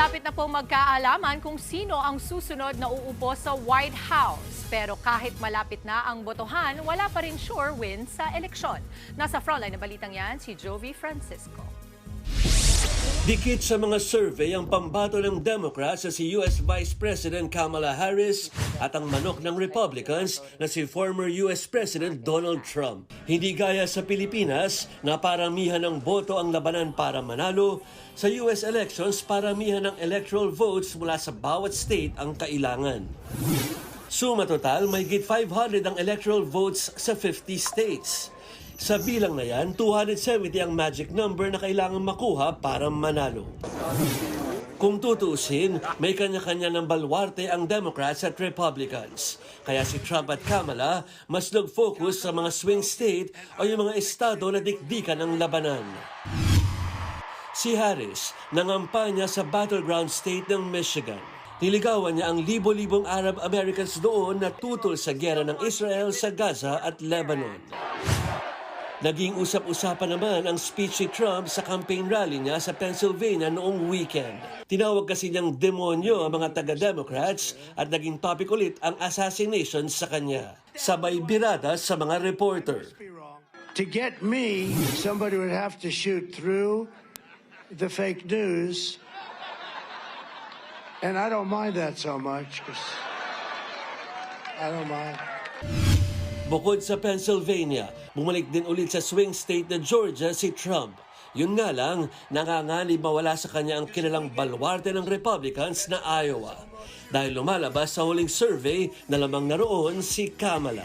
Malapit na po magkaalaman kung sino ang susunod na uupo sa White House. Pero kahit malapit na ang botohan, wala pa rin sure win sa eleksyon. Nasa frontline na balitang yan si Jovi Francisco. Dikit sa mga survey ang pambato ng Democrats sa si US Vice President Kamala Harris at ang manok ng Republicans na si former US President Donald Trump. Hindi gaya sa Pilipinas na paramihan ng boto ang labanan para manalo, sa US elections paramihan ng electoral votes mula sa bawat state ang kailangan. Suma total, may git 500 ang electoral votes sa 50 states. Sa bilang na yan, 270 ang magic number na kailangan makuha para manalo. Kung tutuusin, may kanya-kanya ng balwarte ang Democrats at Republicans. Kaya si Trump at Kamala mas nag-focus sa mga swing state o yung mga estado na dikdikan ng labanan. Si Harris nangampanya sa battleground state ng Michigan. Niligawan niya ang libo-libong Arab Americans doon na tutol sa gera ng Israel sa Gaza at Lebanon. Naging usap-usapan naman ang speech ni Trump sa campaign rally niya sa Pennsylvania noong weekend. Tinawag kasi niyang demonyo ang mga taga-Democrats at naging topic ulit ang assassination sa kanya. Sabay birada sa mga reporter. To get me, somebody would have to shoot through the fake news. And I don't mind that so much 'cause I don't mind. Bukod sa Pennsylvania, bumalik din ulit sa swing state na Georgia si Trump. Yun nga lang, nanganganib mawala sa kanya ang kilalang balwarte ng Republicans na Iowa. Dahil lumalabas sa huling survey na lamang naroon si Kamala.